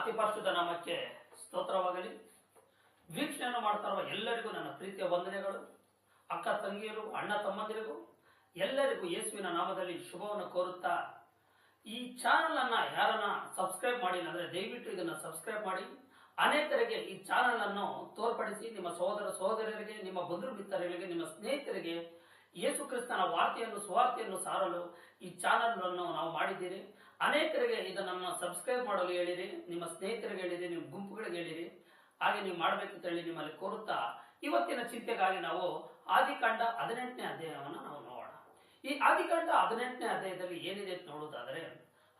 ಅತಿ ಪರಿಶುದ್ಧ ನಾಮಕ್ಕೆ ಸ್ತೋತ್ರವಾಗಲಿ. ವೀಕ್ಷಣೆಯನ್ನು ಮಾಡ್ತಾ ಎಲ್ಲರಿಗೂ ನನ್ನ ಪ್ರೀತಿಯ ವಂದನೆಗಳು. ಅಕ್ಕ ತಂಗಿಯರು, ಅಣ್ಣ ತಮ್ಮಂದಿರಿಗೂ ಎಲ್ಲರಿಗೂ ಯೇಸುವಿನ ನಾಮದಲ್ಲಿ ಶುಭವನ್ನು ಕೋರುತ್ತಾ, ಈ ಚಾನಲ್ ಅನ್ನ ಯಾರನ್ನ ಸಬ್ಸ್ಕ್ರೈಬ್ ಮಾಡಿಲ್ಲ ಅಂದ್ರೆ ದಯವಿಟ್ಟು ಇದನ್ನ ಸಬ್ಸ್ಕ್ರೈಬ್ ಮಾಡಿ. ಅನೇಕರಿಗೆ ಈ ಚಾನಲ್ ಅನ್ನು ತೋರ್ಪಡಿಸಿ ನಿಮ್ಮ ಸಹೋದರ ಸಹೋದರರಿಗೆ, ನಿಮ್ಮ ಬಂಧು ಮಿತ್ರರಿಗೆ, ನಿಮ್ಮ ಸ್ನೇಹಿತರಿಗೆ, ಯೇಸು ಕ್ರಿಸ್ತನ ವಾರ್ತೆಯನ್ನು, ಸುವಾರ್ತೆಯನ್ನು ಸಾರಲು ಈ ಚಾನಲ್ ಅನ್ನು ನಾವು ಮಾಡಿದ್ದೀರಿ. ಅನೇಕರಿಗೆ ಇದನ್ನ ಸಬ್ಸ್ಕ್ರೈಬ್ ಮಾಡಲು ಹೇಳಿರಿ, ನಿಮ್ಮ ಸ್ನೇಹಿತರಿಗೆ ಹೇಳಿರಿ, ನಿಮ್ಮ ಗುಂಪುಗಳಿಗೆ ಹೇಳಿರಿ. ಹಾಗೆ ನೀವು ಮಾಡಬೇಕಂತ ಹೇಳಿ ನಿಮ್ಮಲ್ಲಿ ಕೋರುತ್ತಾ, ಇವತ್ತಿನ ಚಿಂತೆಗಾಗಿ ನಾವು ಆದಿಕಾಂಡ ಹದಿನೆಂಟನೇ ಅಧ್ಯಾಯವನ್ನು ನಾವು ನೋಡೋಣ. ಈ ಆದಿಕಾಂಡ ಹದಿನೆಂಟನೇ ಅಧ್ಯಾಯದಲ್ಲಿ ಏನಿದೆ ಅಂತ ನೋಡೋದಾದ್ರೆ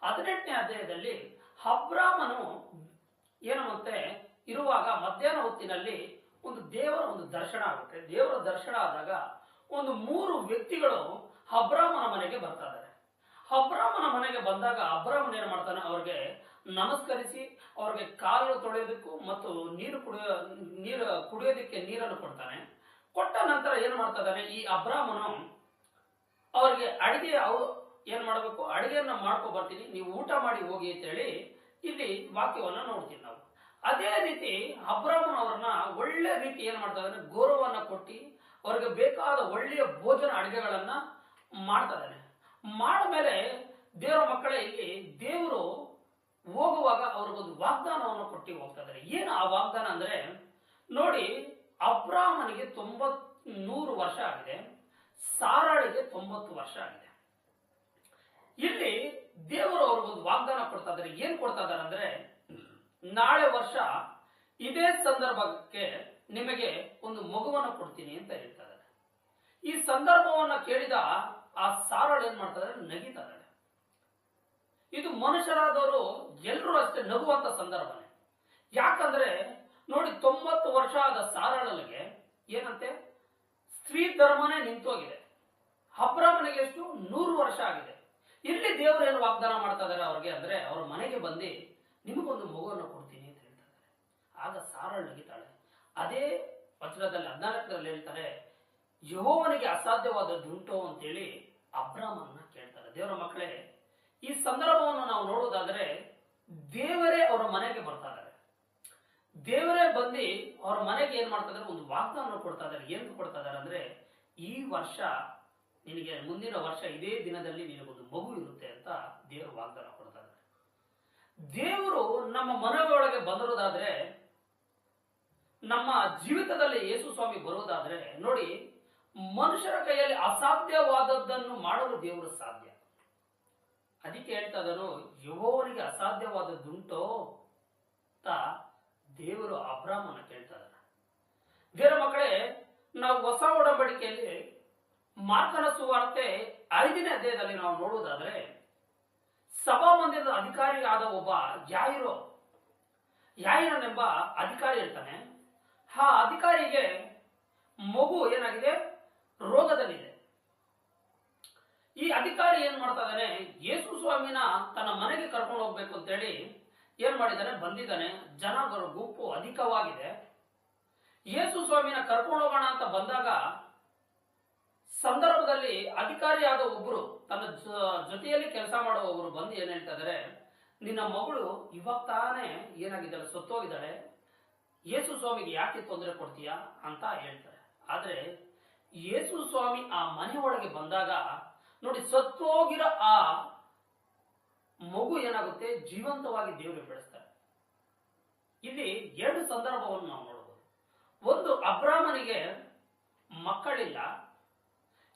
ಹದಿನೆಂಟನೇ ಅಧ್ಯಾಯದಲ್ಲಿ ಅಬ್ರಾಮನು ಏನು ಮತ್ತೆ ಇರುವಾಗ ಮಧ್ಯಾಹ್ನ ಹೊತ್ತಿನಲ್ಲಿ ಒಂದು ದೇವರ ಒಂದು ದರ್ಶನ ಆಗುತ್ತೆ. ದೇವರ ದರ್ಶನ ಆದಾಗ ಒಂದು ಮೂರು ವ್ಯಕ್ತಿಗಳು ಅಬ್ರಾಮನ ಮನೆಗೆ ಬರ್ತಾ ಇದ್ದಾರೆ. ಅಬ್ರಾಮನ ಮನೆಗೆ ಬಂದಾಗ ಅಬ್ರಾಮನ್ ಏನ್ ಮಾಡ್ತಾನೆ? ಅವ್ರಿಗೆ ನಮಸ್ಕರಿಸಿ, ಅವ್ರಿಗೆ ಕಾಲು ತೊಳೆಯೋದಕ್ಕೂ ಮತ್ತು ನೀರು ಕುಡಿಯೋ, ನೀರು ಕುಡಿಯೋದಕ್ಕೆ ನೀರನ್ನು ಕೊಡ್ತಾನೆ. ಕೊಟ್ಟ ನಂತರ ಏನ್ ಮಾಡ್ತಾ ಈ ಅಬ್ರಾಮನು ಅವ್ರಿಗೆ ಅಡಿಗೆ, ಅವ್ರು ಏನ್ ಮಾಡಬೇಕು? ಅಡಿಗೆಯನ್ನ ಮಾಡ್ಕೊ ಬರ್ತೀನಿ, ನೀವು ಊಟ ಮಾಡಿ ಹೋಗಿ ಅಂತ ಹೇಳಿ ಇಲ್ಲಿ ವಾಕ್ಯವನ್ನ ನೋಡ್ತೀವಿ ನಾವು. ಅದೇ ರೀತಿ ಅಬ್ರಾಹ್ಮನ್ ಅವ್ರನ್ನ ಒಳ್ಳೆ ರೀತಿ ಏನ್ ಮಾಡ್ತಾ ಇದ್ದಾನೆ? ಗೌರವವನ್ನ ಕೊಟ್ಟು, ಅವ್ರಿಗೆ ಬೇಕಾದ ಒಳ್ಳೆಯ ಭೋಜನ ಅಡಿಗೆಗಳನ್ನ ಮಾಡ್ತಾ ಮೇಲೆ ದೇವರ ಮಕ್ಕಳೇ ಇಲ್ಲಿ ದೇವರು ಹೋಗುವಾಗ ಅವ್ರಿಗೊಂದು ವಾಗ್ದಾನವನ್ನು ಕೊಟ್ಟು ಹೋಗ್ತಾ ಇದ್ದಾರೆ. ಏನು ಆ ವಾಗ್ದಾನ ಅಂದ್ರೆ, ನೋಡಿ, ಅಬ್ರಾಹ್ಮನಿಗೆ ತೊಂಬತ್ ನೂರು ವರ್ಷ ಆಗಿದೆ, ಸಾರಾಳಿಗೆ ತೊಂಬತ್ತು ವರ್ಷ ಆಗಿದೆ. ಇಲ್ಲಿ ದೇವರು ಅವ್ರಿಗೊಂದು ವಾಗ್ದಾನ ಕೊಡ್ತಾ ಇದ್ದಾರೆ. ಏನ್ ಕೊಡ್ತಾ ಇದಾರೆ ಅಂದ್ರೆ, ನಾಳೆ ವರ್ಷ ಇದೇ ಸಂದರ್ಭಕ್ಕೆ ನಿಮಗೆ ಒಂದು ಮಗುವನ್ನು ಕೊಡ್ತೀನಿ ಅಂತ ಹೇಳ್ತಾ ಇದ್ದಾರೆ. ಈ ಸಂದರ್ಭವನ್ನ ಕೇಳಿದ ಆ ಏನ್ ಮಾಡ್ತಾರೆ? ನಗಿತಾರೆ. ಇದು ಮನುಷ್ಯರಾದವರು ಎಲ್ಲರೂ ಅಷ್ಟೇ ನಗುವಂತ ಸಂದರ್ಭನೇ. ಯಾಕಂದ್ರೆ ನೋಡಿ ತೊಂಬತ್ತು ವರ್ಷ ಆದ ಸಾರಳನಿಗೆ ಏನಂತೆ? ಸ್ತ್ರೀ ಧರ್ಮನೇ ನಿಂತೋಗಿದೆ. ಅಬ್ರಾಹ್ಮನಿಗೆ ಎಷ್ಟು? ನೂರು ವರ್ಷ ಆಗಿದೆ. ಇಲ್ಲಿ ದೇವರು ಏನು ವಾಗ್ದಾನ ಮಾಡ್ತಾ ಇದ್ದಾರೆ ಅವ್ರಿಗೆ ಅಂದ್ರೆ ಅವ್ರ ಮನೆಗೆ ಬಂದು ನಿಮಗೊಂದು ಮಗುವನ್ನು ಕೊಡ್ತೀನಿ ಅಂತ ಹೇಳ್ತಾರೆ ಆಗ ಸಾರಳು ನಗಿತಾಳೆ. ಅದೇ ವಚನದಲ್ಲಿ ಹದಿನಾಲ್ಕರಲ್ಲಿ ಹೇಳ್ತಾರೆ, ಯಹೋವನಿಗೆ ಅಸಾಧ್ಯವಾದದ್ದುಂಟು ಅಂತೇಳಿ ಅಬ್ರಾಹ್ಮನ್ನ ಕೇಳ್ತಾರೆ. ದೇವರ ಮಕ್ಕಳೇ, ಈ ಸಂದರ್ಭವನ್ನು ನಾವು ನೋಡೋದಾದ್ರೆ ದೇವರೇ ಅವರ ಮನೆಗೆ ಬರ್ತಾ ಇದ್ದಾರೆ. ದೇವರೇ ಬಂದು ಅವ್ರ ಮನೆಗೆ ಏನ್ ಮಾಡ್ತಾ ಇದ್ದಾರೆ? ಒಂದು ವಾಗ್ದಾನ ಕೊಡ್ತಾ ಇದ್ದಾರೆ. ಏನ್ ಕೊಡ್ತಾ ಇದ್ದಾರೆ ಅಂದ್ರೆ, ಈ ವರ್ಷ ನಿನಗೆ ಮುಂದಿನ ವರ್ಷ ಇದೇ ದಿನದಲ್ಲಿ ನಿನಗೊಂದು ಮಗು ಇರುತ್ತೆ ಅಂತ ದೇವರು ವಾಗ್ದಾನ ಕೊಡ್ತಾ ಇದ್ದಾರೆ. ದೇವರು ನಮ್ಮ ಮನೆಯೊಳಗೆ ಬಂದಿರೋದಾದ್ರೆ, ನಮ್ಮ ಜೀವಿತದಲ್ಲಿ ಯೇಸು ಸ್ವಾಮಿ ಬರುವುದಾದ್ರೆ ನೋಡಿ ಮನುಷ್ಯರ ಕೈಯಲ್ಲಿ ಅಸಾಧ್ಯವಾದದ್ದನ್ನು ಮಾಡಲು ದೇವರು ಸಾಧ್ಯ. ಅದಕ್ಕೆ ಹೇಳ್ತಾ ಇದ್ದರು ಯುವವರಿಗೆ ಅಸಾಧ್ಯವಾದದ್ದುಂಟೋ ಅಂತ ದೇವರು ಅಬ್ರಾಹ್ಮನ ಕೇಳ್ತಾ ಇದ್ದಾರೆ ಮಕ್ಕಳೇ, ನಾವು ಹೊಸ ಒಡಂಬಡಿಕೆಯಲ್ಲಿ ಮಾರ್ಕನ ಸುವಾರ್ತೆ ಐದನೇ ಅಧ್ಯಾಯದಲ್ಲಿ ನಾವು ನೋಡುವುದಾದ್ರೆ, ಸಭಾ ಮಂದಿರದ ಅಧಿಕಾರಿಯಾದ ಒಬ್ಬ ಯಾಯಿರೋ, ಯಾಯಿರನೆಂಬ ಅಧಿಕಾರಿ ಇರ್ತಾನೆ ಆ ಅಧಿಕಾರಿಗೆ ಮಗು ಏನಾಗಿದೆ? ರೋಗದಲ್ಲಿದೆ. ಈ ಅಧಿಕಾರಿ ಏನ್ ಮಾಡ್ತಾ ಇದ್ದಾನೆ, ಯೇಸು ಸ್ವಾಮಿನ ತನ್ನ ಮನೆಗೆ ಕರ್ಕೊಂಡು ಹೋಗ್ಬೇಕು ಅಂತೇಳಿ ಏನ್ ಮಾಡಿದ್ದಾನೆ, ಬಂದಿದ್ದಾನೆ. ಜನಗಳ ಗುಂಪು ಅಧಿಕವಾಗಿದೆ. ಯೇಸು ಸ್ವಾಮಿನ ಕರ್ಕೊಂಡು ಹೋಗೋಣ ಅಂತ ಬಂದಾಗ ಸಂದರ್ಭದಲ್ಲಿ ಅಧಿಕಾರಿಯಾದ ಒಬ್ರು, ತನ್ನ ಜೊತೆಯಲ್ಲಿ ಕೆಲಸ ಮಾಡುವ ಒಬ್ರು ಬಂದು ಏನ್ ಹೇಳ್ತಾ ಇದಾರೆ ನಿನ್ನ ಮಗಳು ಇವಾಗ ತಾನೇ ಏನಾಗಿದ್ದಾಳೆ, ಸತ್ತೋಗಿದ್ದಾಳೆ. ಯೇಸು ಸ್ವಾಮಿಗೆ ಯಾಕೆ ತೊಂದರೆ ಕೊಡ್ತೀಯಾ ಅಂತ ಹೇಳ್ತಾರೆ. ಆದ್ರೆ ಯೇಸು ಸ್ವಾಮಿ ಆ ಮನೆ ಒಳಗೆ ಬಂದಾಗ, ನೋಡಿ, ಸತ್ತೋಗಿರೋ ಆ ಮಗು ಏನಾಗುತ್ತೆ? ಜೀವಂತವಾಗಿ ದೇವರಿಗೆ ಬೆಳೆಸ್ತಾರೆ. ಇಲ್ಲಿ ಎರಡು ಸಂದರ್ಭವನ್ನು ನಾವು ನೋಡಬಹುದು. ಒಂದು, ಅಬ್ರಾಹ್ಮನಿಗೆ ಮಕ್ಕಳಿಲ್ಲ.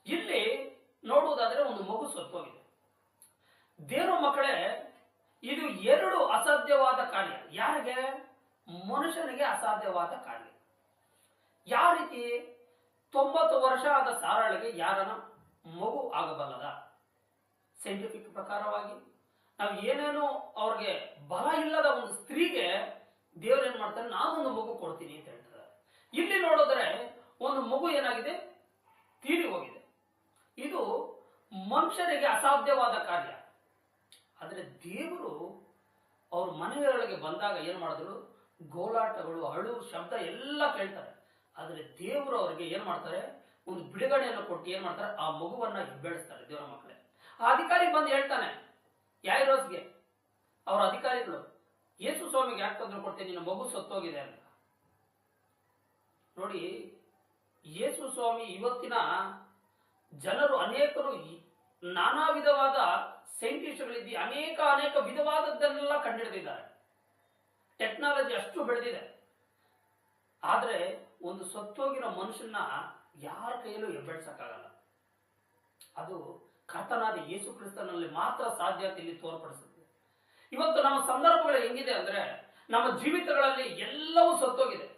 ಇಲ್ಲಿ ನೋಡುವುದಾದ್ರೆ ಒಂದು ಮಗು ಸತ್ತೋಗಿದೆ. ದೇವರ ಮಕ್ಕಳೇ, ಇದು ಎರಡು ಅಸಾಧ್ಯವಾದ ಕಾರ್ಯ. ಯಾರಿಗೆ? ಮನುಷ್ಯನಿಗೆ ಅಸಾಧ್ಯವಾದ ಕಾರ್ಯ. ಯಾವ ರೀತಿ? ತೊಂಬತ್ತು ವರ್ಷ ಆದ ಸಾರಾಳಿಗೆ ಯಾರನ ಮಗು ಆಗಬಲ್ಲದ? ಸೈಂಟಿಫಿಕ್ ಪ್ರಕಾರವಾಗಿ ನಾವು ಏನೇನೋ ಅವ್ರಿಗೆ ಬಲ ಇಲ್ಲದ ಒಂದು ಸ್ತ್ರೀಗೆ ದೇವ್ರು ಏನ್ ಮಾಡ್ತಾರೆ? ನಾನೊಂದು ಮಗು ಕೊಡ್ತೀನಿ ಅಂತ ಹೇಳ್ತಾರೆ ಇಲ್ಲಿ ನೋಡಿದ್ರೆ ಒಂದು ಮಗು ಏನಾಗಿದೆ? ತೀರಿ ಹೋಗಿದೆ. ಇದು ಮನುಷ್ಯರಿಗೆ ಅಸಾಧ್ಯವಾದ ಕಾರ್ಯ. ಆದರೆ ದೇವರು ಅವ್ರ ಮನೆಯೊಳಗೆ ಬಂದಾಗ ಏನ್ ಮಾಡಿದ್ರು? ಗೋಲಾಟಗಳು, ಅಳು, ಶಬ್ದ ಎಲ್ಲ ಕೇಳ್ತಾರೆ. ಆದ್ರೆ ದೇವರು ಅವರಿಗೆ ಏನ್ ಮಾಡ್ತಾರೆ? ಒಂದು ಬಿಡುಗಡೆಯನ್ನು ಕೊಟ್ಟು ಏನ್ ಮಾಡ್ತಾರೆ? ಆ ಮಗುವನ್ನ ಬೆಳೆಸ್ತಾರೆ ದೇವರ ಮಕ್ಕಳೇ. ಆ ಅಧಿಕಾರಿ ಬಂದು ಹೇಳ್ತಾನೆ, ಯಾಯಿರೋಸ್ಗೆ? ಅವರ ಅಧಿಕಾರಿಗಳು, ಯೇಸು ಸ್ವಾಮಿಗೆ ಯಾಕೆ ತೊಂದರೆ ಕೊಡ್ತೀನಿ ನಿನ್ನ ಮಗು ಸತ್ತೋಗಿದೆ ಅಂತ. ನೋಡಿ, ಯೇಸು ಸ್ವಾಮಿ ಇವತ್ತಿನ ಜನರು ಅನೇಕರು ನಾನಾ ವಿಧವಾದ ಸೈಂಟಿಸ್ಟ್ಗಳಿದ್ದು ಅನೇಕ ಅನೇಕ ವಿಧವಾದದ್ದನ್ನೆಲ್ಲ ಕಂಡುಹಿಡಿದಿದ್ದಾರೆ ಟೆಕ್ನಾಲಜಿ ಅಷ್ಟು ಬೆಳೆದಿದೆ. ಆದ್ರೆ ಒಂದು ಸತ್ತೋಗಿರೋ ಮನುಷ್ಯನ ಯಾರ ಕೈಯಲ್ಲೂ ಎಬ್ಬೆಳ್ಸಕ್ಕಾಗಲ್ಲ ಅದು ಕರ್ತನಾದ ಯೇಸು ಕ್ರಿಸ್ತನಲ್ಲಿ ಮಾತ್ರ ಸಾಧ್ಯತೆ ಇಲ್ಲಿ ತೋರ್ಪಡಿಸುತ್ತೆ. ಇವತ್ತು ನಮ್ಮ ಸಂದರ್ಭಗಳು ಹೆಂಗಿದೆ ಅಂದ್ರೆ ನಮ್ಮ ಜೀವಿತಗಳಲ್ಲಿ ಎಲ್ಲವೂ ಸತ್ತೋಗಿದೆ.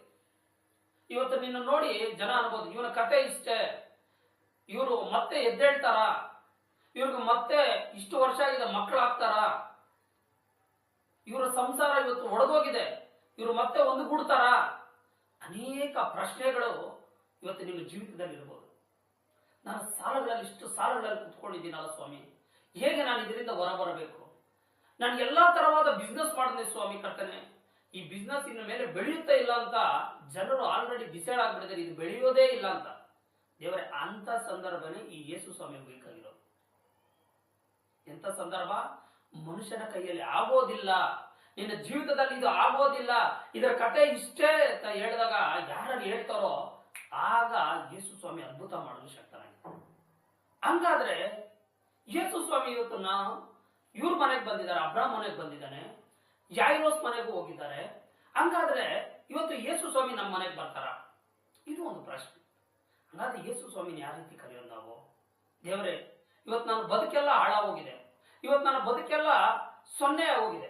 ಇವತ್ತು ನಿನ್ನ ನೋಡಿ ಜನ ಅನ್ಬೋದು, ಇವನ ಕತೆ ಇಷ್ಟೇ. ಇವರು ಮತ್ತೆ ಎದ್ದೇಳ್ತಾರ? ಇವ್ರಿಗೆ ಮತ್ತೆ ಇಷ್ಟು ವರ್ಷ ಆಗಿದೆ ಮಕ್ಕಳಾಗ್ತಾರ? ಇವರ ಸಂಸಾರ ಇವತ್ತು ಒಡೆದೋಗಿದೆ. ಇವರು ಮತ್ತೆ ಒಂದುಗೂಡ್ತಾರ? ಅನೇಕ ಪ್ರಶ್ನೆಗಳು ಇವತ್ತು ನಿಮ್ಮ ಜೀವಿತದಲ್ಲಿ ಇರ್ಬೋದು ನಾನು ಸಾಲಗಳಲ್ಲಿ ಇಷ್ಟು ಸಾಲಗಳಲ್ಲಿ ಕುತ್ಕೊಂಡಿದ್ದೀನಲ್ಲ ಸ್ವಾಮಿ. ಹೇಗೆ ನಾನು ಇದರಿಂದ ಹೊರ ಬರಬೇಕು ನಾನು ಎಲ್ಲ ತರವಾದ ಬಿಸ್ನೆಸ್ ಮಾಡಿದೆ ಸ್ವಾಮಿ ಕರ್ತನೆ. ಈ ಬಿಸ್ನೆಸ್ ಇನ್ನು ಮೇಲೆ ಬೆಳೆಯುತ್ತಾ ಇಲ್ಲ ಅಂತ ಜನರು ಆಲ್ರೆಡಿ ಡಿಸೈಡ್ ಆಗ್ಬಿಟ್ಟಿದ್ದಾರೆ. ಇದು ಬೆಳೆಯೋದೇ ಇಲ್ಲ ಅಂತ. ದೇವರೇ ಅಂತ ಸಂದರ್ಭನೇ ಈ ಯೇಸು ಸ್ವಾಮಿ ಬೇಕಾಗಿರೋದು. ಎಂತ ಸಂದರ್ಭ? ಮನುಷ್ಯನ ಕೈಯಲ್ಲಿ ಆಗೋದಿಲ್ಲ. ನಿನ್ನ ಜೀವಿತದಲ್ಲಿ ಇದು ಆಗೋದಿಲ್ಲ. ಇದರ ಕತೆ ಇಷ್ಟೇ ಅಂತ ಹೇಳಿದಾಗ ಯಾರು ಹೇಳ್ತಾರೋ ಆಗ ಯೇಸು ಸ್ವಾಮಿ ಅದ್ಭುತ ಮಾಡಲು ಶಕ್ತನಾಗಿದ್ದಾನೆ ಹಂಗಾದ್ರೆ ಯೇಸು ಸ್ವಾಮಿ ಇವತ್ತು ನಾವು ಇವ್ರ ಮನೆಗೆ ಬಂದಿದ್ದಾರೆ ಅಬ್ರಾಮ್ ಮನೆಗೆ ಬಂದಿದ್ದಾನೆ, ಯಾಯಿರೋಸ್ ಮನೆಗೂ ಹೋಗಿದ್ದಾರೆ. ಹಂಗಾದ್ರೆ ಇವತ್ತು ಯೇಸು ಸ್ವಾಮಿ ನಮ್ಮ ಮನೆಗೆ ಬರ್ತಾರ? ಇದು ಒಂದು ಪ್ರಶ್ನೆ. ಹಂಗಾದ್ರೆ ಯೇಸು ಸ್ವಾಮಿನ ಯಾವ ರೀತಿ ಕರೆಯೋದು ನಾವು? ದೇವರೇ, ಇವತ್ತು ನನ್ನ ಬದುಕೆಲ್ಲ ಹಾಳಾಗೋಗಿದೆ. ಇವತ್ತು ನನ್ನ ಬದುಕೆಲ್ಲ ಸೊನ್ನೆ ಹೋಗಿದೆ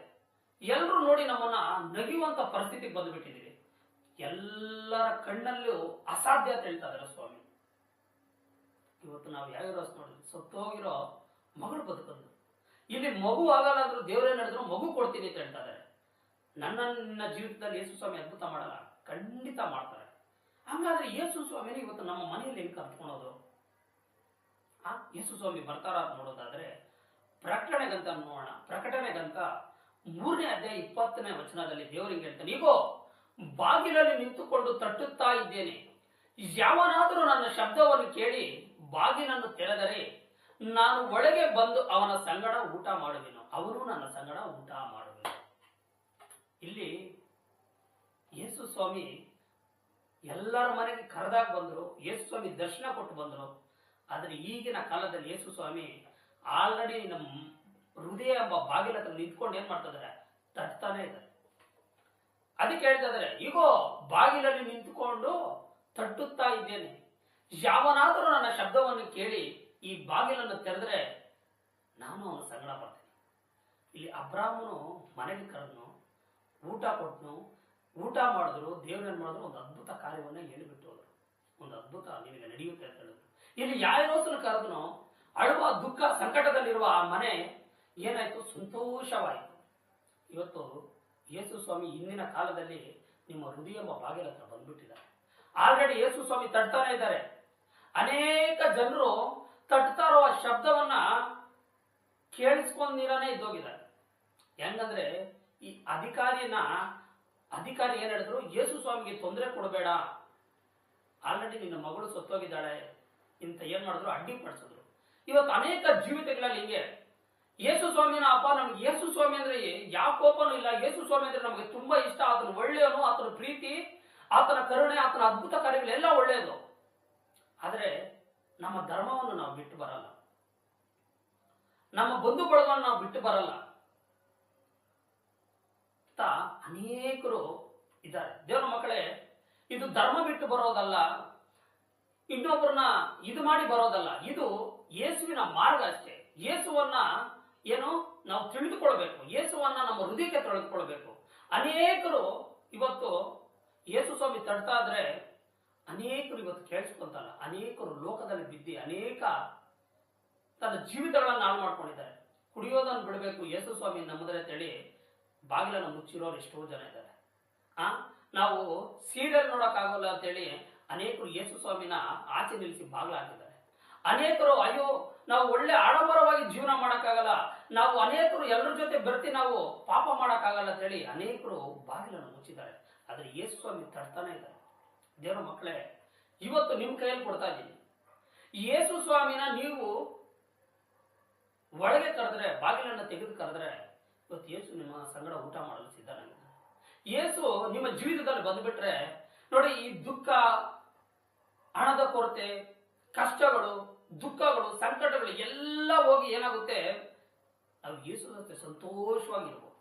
ಎಲ್ಲರೂ ನೋಡಿ ನಮ್ಮನ್ನ ನಗಿಯುವಂತ ಪರಿಸ್ಥಿತಿ ಬಂದುಬಿಟ್ಟಿದ್ದೀವಿ. ಎಲ್ಲರ ಕಣ್ಣಲ್ಲೂ ಅಸಾಧ್ಯ ಅಂತ ಹೇಳ್ತಾ ಸ್ವಾಮಿ. ಇವತ್ತು ನಾವು ಯಾವ್ಯಾವ ಸತ್ತು ಸತ್ತೋಗಿರೋ ಮಗಳು ಬದುಕಂದು ಇಲ್ಲಿ ಮಗು ಆಗಲ್ಲ ದೇವರೇ ನಡೆದ್ರು ಮಗು ಕೊಡ್ತೀನಿ ಅಂತ ಹೇಳ್ತಾ ಇದಾರೆ ನನ್ನ ಜೀವಿತದಲ್ಲಿ ಯೇಸು ಸ್ವಾಮಿ ಅದ್ಭುತ ಮಾಡಲ್ಲ, ಖಂಡಿತ ಮಾಡ್ತಾರೆ. ಹಂಗಾದ್ರೆ ಯೇಸು ಸ್ವಾಮಿನ ಇವತ್ತು ನಮ್ಮ ಮನೆಯಲ್ಲಿ ಹೆಂಗ್ ಕರ್ತ್ಕೊಳೋದು? ಆ, ಯೇಸು ಸ್ವಾಮಿ ಬರ್ತಾರ ನೋಡೋದಾದ್ರೆ ಪ್ರಕಟಣೆಗಂತ ನೋಡೋಣ, ಪ್ರಕಟಣೆಗಂತ ಮೂರನೇ ಅಧ್ಯಾಯ ಇಪ್ಪತ್ತನೇ ವಚನದಲ್ಲಿ ದೇವರಿಗೆ ಹೇಳ್ತಾನೆ ಈಗೋ ಬಾಗಿಲಲ್ಲಿ ನಿಂತುಕೊಂಡು ತಟ್ಟುತ್ತಾ ಇದ್ದೇನೆ. ಯಾವನಾದರೂ ನನ್ನ ಶಬ್ದವನ್ನು ಕೇಳಿ ಬಾಗಿಲನ್ನು ತೆರೆದರೆ ನಾನು ಒಳಗೆ ಬಂದು ಅವನ ಸಂಗಡ ಊಟ ಮಾಡುವೆನು. ಅವನು ನನ್ನ ಸಂಗಡ ಊಟ ಮಾಡುವೆನು. ಇಲ್ಲಿ ಯೇಸು ಸ್ವಾಮಿ ಎಲ್ಲರ ಮನೆಗೆ ಕರೆದಾಗ ಬಂದರು, ಯೇಸು ಸ್ವಾಮಿ ದರ್ಶನ ಕೊಟ್ಟು ಬಂದರು. ಆದರೆ ಈಗಿನ ಕಾಲದಲ್ಲಿ ಯೇಸು ಸ್ವಾಮಿ ಆಲ್ರೆಡಿ ನಮ್ಮ ಹೃದಯ ಎಂಬ ಬಾಗಿಲ ಹತ್ರ ನಿಂತ್ಕೊಂಡು ಏನ್ ಮಾಡ್ತಾ ಇದಾರೆ? ತಟ್ತಾನೆ ಇದ್ದಾರೆ ಅದಕ್ಕೆ ಹೇಳ್ತಾ ಇದಾರೆ ಈಗೋ ಬಾಗಿಲಲ್ಲಿ ನಿಂತುಕೊಂಡು ತಟ್ಟುತ್ತಾ ಇದ್ದೇನೆ. ಯಾವನಾದರೂ ನನ್ನ ಶಬ್ದವನ್ನು ಕೇಳಿ ಈ ಬಾಗಿಲನ್ನು ತೆರೆದ್ರೆ ನಾನು ಅವನ ಸಂಗಡ ಬರ್ತೇನೆ. ಇಲ್ಲಿ ಅಬ್ರಾಹ್ಮನು ಮನೆಗೆ ಕರೆದ್ನು, ಊಟ ಕೊಟ್ನು. ಊಟ ಮಾಡಿದ್ರು ದೇವ್ರೇನ್ ಮಾಡಿದ್ರು, ಒಂದು ಅದ್ಭುತ ಕಾರ್ಯವನ್ನ ಹೇಳಿಬಿಟ್ಟು ಹೋದ್ರು ಒಂದು ಅದ್ಭುತ ನಿನಗೆ ನಡೆಯುತ್ತೆ ಅಂತ ಹೇಳಿದ್ರು. ಇಲ್ಲಿ ಯಾರೋಸಲು ಕರೆದ್ನು, ಅಳುವ ದುಃಖ ಸಂಕಟದಲ್ಲಿರುವ ಆ ಮನೆ ಏನಾಯ್ತು? ಸಂತೋಷವಾಯಿತು. ಇವತ್ತು ಯೇಸು ಸ್ವಾಮಿ ಇಂದಿನ ಕಾಲದಲ್ಲಿ ನಿಮ್ಮ ಹೃದಯ ಎಂಬ ಬಾಗಿಲ ಹತ್ರ ಬಂದ್ಬಿಟ್ಟಿದ್ದಾರೆ. ಆಲ್ರೆಡಿ ಯೇಸು ಸ್ವಾಮಿ ತಟ್ತಾನೆ ಇದ್ದಾರೆ. ಅನೇಕ ಜನರು ತಟ್ತಾ ಇರೋ ಶಬ್ದವನ್ನ ಕೇಳಿಸ್ಕೊಂಡಿರಾನೇ ಇದ್ದೋಗಿದ್ದಾರೆ. ಹೆಂಗಂದ್ರೆ ಈ ಅಧಿಕಾರಿನ ಅಧಿಕಾರಿ ಏನ್ ಹೇಳಿದ್ರು? ಯೇಸು ಸ್ವಾಮಿಗೆ ತೊಂದರೆ ಕೊಡಬೇಡ. ಆಲ್ರೆಡಿ ನಿನ್ನ ಮಗಳು ಸತ್ತೋಗಿದ್ದಾಳೆ. ಇಂತ ಏನ್ ಮಾಡಿದ್ರು? ಅಡ್ಡಿಪಡಿಸಿದ್ರು ಇವತ್ತು ಅನೇಕ ಜೀವಿತಗಳಲ್ಲಿ ಹಿಂಗೆ ಯೇಸು ಸ್ವಾಮಿನ ಅಪ್ಪ, ನಮ್ಗೆ ಯೇಸು ಸ್ವಾಮಿ ಅಂದ್ರೆ ಯಾವ ಕೋಪನೂ ಇಲ್ಲ. ಯೇಸು ಸ್ವಾಮಿ ಅಂದ್ರೆ ನಮಗೆ ತುಂಬಾ ಇಷ್ಟ. ಆತನ ಒಳ್ಳೆಯವನು, ಆತನ ಪ್ರೀತಿ, ಆತನ ಕರುಣೆ, ಆತನ ಅದ್ಭುತ ಕಾರ್ಯಗಳೆಲ್ಲ ಒಳ್ಳೆಯದು. ಆದ್ರೆ ನಮ್ಮ ಧರ್ಮವನ್ನು ನಾವು ಬಿಟ್ಟು ಬರಲ್ಲ. ನಮ್ಮ ಬಂಧು ಬಳಗವನ್ನು ನಾವು ಬಿಟ್ಟು ಬರಲ್ಲ. ಅನೇಕರು ಇದ್ದಾರೆ. ದೇವರ ಮಕ್ಕಳೇ, ಇದು ಧರ್ಮ ಬಿಟ್ಟು ಬರೋದಲ್ಲ. ಇನ್ನೊಬ್ಬರನ್ನ ಇದು ಮಾಡಿ ಬರೋದಲ್ಲ. ಇದು ಯೇಸುವಿನ ಮಾರ್ಗ ಅಷ್ಟೇ. ಯೇಸುವನ್ನ ಏನು? ನಾವು ತಿಳಿದುಕೊಳ್ಬೇಕು ಯೇಸುವನ್ನ ನಮ್ಮ ಹೃದಯಕ್ಕೆ ತೊಳೆದುಕೊಳ್ಬೇಕು ಅನೇಕರು ಇವತ್ತು ಯೇಸು ಸ್ವಾಮಿ ತಡ್ತಾ ಇದ್ರೆ ಅನೇಕರು ಇವತ್ತು ಕೇಳಿಸ್ಕೊಂತಲ್ಲ ಅನೇಕರು ಲೋಕದಲ್ಲಿ ಬಿದ್ದಿ ಅನೇಕ ತನ್ನ ಜೀವಿತಗಳನ್ನು ಹಾಳು ಮಾಡ್ಕೊಂಡಿದ್ದಾರೆ. ಕುಡಿಯೋದನ್ನು ಬಿಡಬೇಕು, ಯೇಸು ಸ್ವಾಮಿ ನಮ್ಮದ್ರೆ ತಿಳಿ ಬಾಗಿಲನ್ನು ಮುಚ್ಚಿರೋರು ಎಷ್ಟೋ ಜನ ಇದ್ದಾರೆ. ಆ? ನಾವು ಸೀರಿಯಲ್ ನೋಡೋಕ್ಕಾಗಲ್ಲ ಅಂತೇಳಿ ಅನೇಕರು ಯೇಸು ಸ್ವಾಮಿನ ಆಚೆ ನಿಲ್ಲಿಸಿ ಬಾಗಿಲು ಹಾಕಿದ್ದಾರೆ ಅನೇಕರು, ಅಯ್ಯೋ, ನಾವು ಒಳ್ಳೆ ಆಡಂಬರವಾಗಿ ಜೀವನ ಮಾಡಕ್ಕಾಗಲ್ಲ. ನಾವು ಅನೇಕರು ಎಲ್ಲರ ಜೊತೆ ಬರ್ತಿ ನಾವು ಪಾಪ ಮಾಡಕ್ಕಾಗಲ್ಲ ಅಂತೇಳಿ ಅನೇಕರು ಬಾಗಿಲನ್ನು ಮುಚ್ಚಿದ್ದಾರೆ. ಆದರೆ ಯೇಸು ಸ್ವಾಮಿ ತಡ್ತಾನೆ ಇದ್ದಾರೆ. ದೇವರ ಮಕ್ಕಳೇ, ಇವತ್ತು ನಿಮ್ ಕೈಯಲ್ಲಿ ಕೊಡ್ತಾ ಇದ್ದೀನಿ. ಯೇಸು ಸ್ವಾಮಿನ ನೀವು ಒಳಗೆ ಕರೆದ್ರೆ, ಬಾಗಿಲನ್ನು ತೆಗೆದು ಕರೆದ್ರೆ, ಇವತ್ತು ಯೇಸು ನಿಮ್ಮ ಸಂಗಡ ಊಟ ಮಾಡಲು ಯೇಸು ನಿಮ್ಮ ಜೀವಿತದಲ್ಲಿ ಬಂದುಬಿಟ್ರೆ, ನೋಡಿ, ಈ ದುಃಖ, ಹಣದ ಕೊರತೆ, ಕಷ್ಟಗಳು, ದುಃಖಗಳು, ಸಂಕಟಗಳು ಎಲ್ಲ ಹೋಗಿ ಏನಾಗುತ್ತೆ? ನಾವು ಯೇಸು ಜೊತೆ ಸಂತೋಷವಾಗಿರ್ಬೋದು.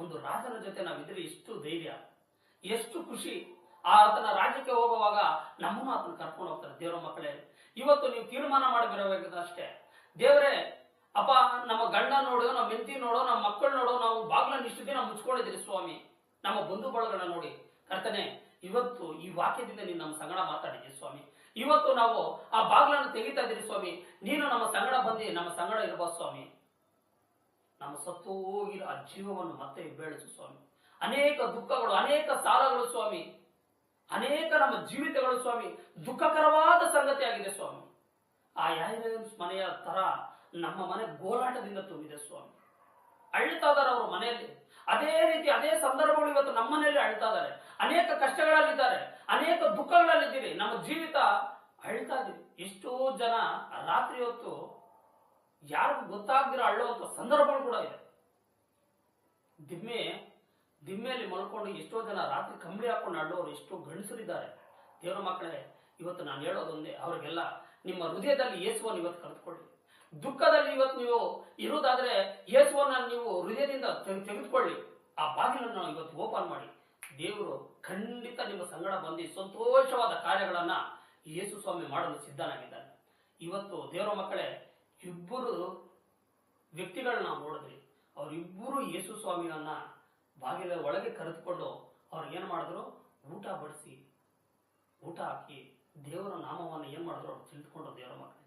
ಒಂದು ರಾಜನ ಜೊತೆ ನಾವಿದ್ರೆ ಎಷ್ಟು ಧೈರ್ಯ, ಎಷ್ಟು ಖುಷಿ. ಆತನ ರಾಜ್ಯಕ್ಕೆ ಹೋಗುವಾಗ ನಮ್ಮನ್ನು ಆತನ ಕರ್ಕೊಂಡು ಹೋಗ್ತಾರೆ ದೇವರ ಮಕ್ಕಳೇ. ಇವತ್ತು ನೀವು ತೀರ್ಮಾನ ಮಾಡಿ ಅಷ್ಟೇ. ದೇವರೇ, ಅಪ್ಪ, ನಮ್ಮ ಗಂಡ ನೋಡು, ನಮ್ಮ ಹೆಂಡತಿ ನೋಡು, ನಮ್ಮ ಮಕ್ಕಳು ನೋಡು, ನಾವು ಬಾಗ್ಲನ್ನ ಇಷ್ಟು ದಿನ ಮುಚ್ಕೊಂಡಿದ್ದೀರಿ ಸ್ವಾಮಿ. ನಮ್ಮ ಬಂಧು ಬಳಗಳ ನೋಡಿ. ಕರ್ತನೆ, ಇವತ್ತು ಈ ವಾಕ್ಯದಿಂದ ನೀನು ನಮ್ಮ ಸಂಗಡ ಮಾತಾಡಿದ್ರಿ ಸ್ವಾಮಿ. ಇವತ್ತು ನಾವು ಆ ಬಾಗ್ಲನ್ನು ತೆಗಿತಾ ಇದ್ದೀರಿ ಸ್ವಾಮಿ. ನೀನು ನಮ್ಮ ಸಂಗಡ ಬಂದಿ, ನಮ್ಮ ಸಂಗಡ ಇರಬಹುದು ಸ್ವಾಮಿ. ನಮ್ಮ ಸತ್ತು ಹೋಗಿರೋ ಆ ಜೀವವನ್ನು ಮತ್ತೆ ಬೆಳೆಸು ಸ್ವಾಮಿ. ಅನೇಕ ದುಃಖಗಳು, ಅನೇಕ ಸಾಲಗಳು ಸ್ವಾಮಿ. ಅನೇಕ ನಮ್ಮ ಜೀವಿತಗಳು ಸ್ವಾಮಿ. ದುಃಖಕರವಾದ ಸಂಗತಿಯಾಗಿದೆ ಸ್ವಾಮಿ. ಆ ಯಾರಿನ ಮನೆಯ ತರ ನಮ್ಮ ಮನೆ ಗೋಲಾಟದಿಂದ ತುಂಬಿದೆ ಸ್ವಾಮಿ. ಅಳ್ತಾ ಇದ್ದಾರೆ ಅವ್ರ ಮನೆಯಲ್ಲಿ. ಅದೇ ರೀತಿ ಅದೇ ಸಂದರ್ಭಗಳು ಇವತ್ತು ನಮ್ಮ ಮನೆಯಲ್ಲಿ ಅಳ್ತಾ ಇದ್ದಾರೆ ಅನೇಕ ಕಷ್ಟಗಳಲ್ಲಿದ್ದಾರೆ. ಅನೇಕ ದುಃಖಗಳಲ್ಲಿದ್ದೀರಿ. ನಮ್ಮ ಜೀವಿತ ಅಳ್ತಾ ಇದೀವಿ ಎಷ್ಟೋ ಜನ ರಾತ್ರಿ ಹೊತ್ತು ಯಾರಿಗೂ ಗೊತ್ತಾಗ್ದಿರ ಅಳ್ಳುವಂತ ಸಂದರ್ಭಗಳು ಕೂಡ ಇದೆ. ದಿಮ್ಮೆ, ದಿಮ್ಮೆಯಲ್ಲಿ ಮಲ್ಕೊಂಡು ಎಷ್ಟೋ ಜನ ರಾತ್ರಿ ಕಂಬಳಿ ಹಾಕೊಂಡು ಅಳ್ಳೋರು ಎಷ್ಟೋ ಗಂಡಸರಿದ್ದಾರೆ. ದೇವರ ಮಕ್ಕಳೇ, ಇವತ್ತು ನಾನು ಹೇಳೋದೊಂದೇ, ಅವರಿಗೆಲ್ಲ ನಿಮ್ಮ ಹೃದಯದಲ್ಲಿ ಯೇಸುವನ್ನು ಇವತ್ತು ಕರೆದುಕೊಳ್ಳಿ. ದುಃಖದಲ್ಲಿ ಇವತ್ತು ನೀವು ಇರುವುದಾದ್ರೆ ಯೇಸುವನ್ನ ನೀವು ಹೃದಯದಿಂದ ತೆಗೆ- ತೆಗೆದುಕೊಳ್ಳಿ. ಆ ಬಾಗಿಲನ್ನು ಇವತ್ತು ಓಪನ್ ಮಾಡಿ. ದೇವರು ಖಂಡಿತ ನಿಮ್ಮ ಸಂಗಡ ಬಂದು ಸಂತೋಷವಾದ ಕಾರ್ಯಗಳನ್ನ ಯೇಸು ಸ್ವಾಮಿ ಮಾಡಲು ಸಿದ್ಧನಾಗಿದ್ದಾನೆ. ಇವತ್ತು ದೇವರ ಮಕ್ಕಳೇ ಇಬ್ಬರು ವ್ಯಕ್ತಿಗಳನ್ನ ನೋಡಿದ್ರಿ. ಅವರಿಬ್ಬರು ಯೇಸು ಸ್ವಾಮಿಯನ್ನ ಬಾಗಿಲ ಒಳಗೆ ಕರೆದುಕೊಂಡು ಅವ್ರು ಏನು ಮಾಡಿದ್ರು? ಊಟ ಬಡಿಸಿ, ಊಟ ಹಾಕಿ ದೇವರ ನಾಮವನ್ನು ಏನು ಮಾಡಿದ್ರು? ಅವ್ರು ತಿಳಿದುಕೊಂಡು ದೇವರ ಮಕ್ಕಳೇ.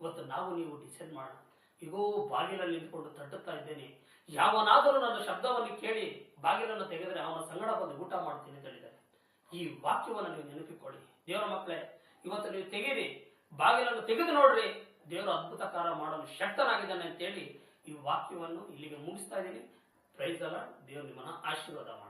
ಇವತ್ತು ನಾವು ನೀವು ಡಿಸೈಡ್ ಮಾಡೋಣ. ಈಗೋ ಬಾಗಿಲಲ್ಲಿ ನಿಂತ್ಕೊಂಡು ತಟ್ಟುತ್ತಾ ಇದ್ದೇನೆ. ಯಾವನಾದರೂ ನನ್ನ ಶಬ್ದವನ್ನು ಕೇಳಿ ಬಾಗಿಲನ್ನು ತೆಗೆದರೆ ಅವನ ಸಂಗಡ ಬಂದು ಊಟ ಮಾಡ್ತೀನಿ ಅಂತ ಹೇಳಿದ್ದಾರೆ. ಈ ವಾಕ್ಯವನ್ನು ನೀವು ನೆನಪಿಕೊಳ್ಳಿ. ದೇವರ ಮಕ್ಕಳೇ, ಇವತ್ತು ನೀವು ತೆಗೀರಿ. ಬಾಗಿಲನ್ನು ತೆಗೆದು ನೋಡ್ರಿ. ದೇವರು ಅದ್ಭುತ ಕಾರ್ಯ ಮಾಡಲು ಶಕ್ತನಾಗಿದ್ದಾನೆ ಅಂತೇಳಿ ಈ ವಾಕ್ಯವನ್ನು ಇಲ್ಲಿಗೆ ಮುಗಿಸ್ತಾ ಇದ್ದೀನಿ. ಪ್ರೈಸ್ ಅಲ್ಲ ದೇವರು ನಿಮ್ಮನ್ನ ಆಶೀರ್ವಾದ ಮಾಡಿ.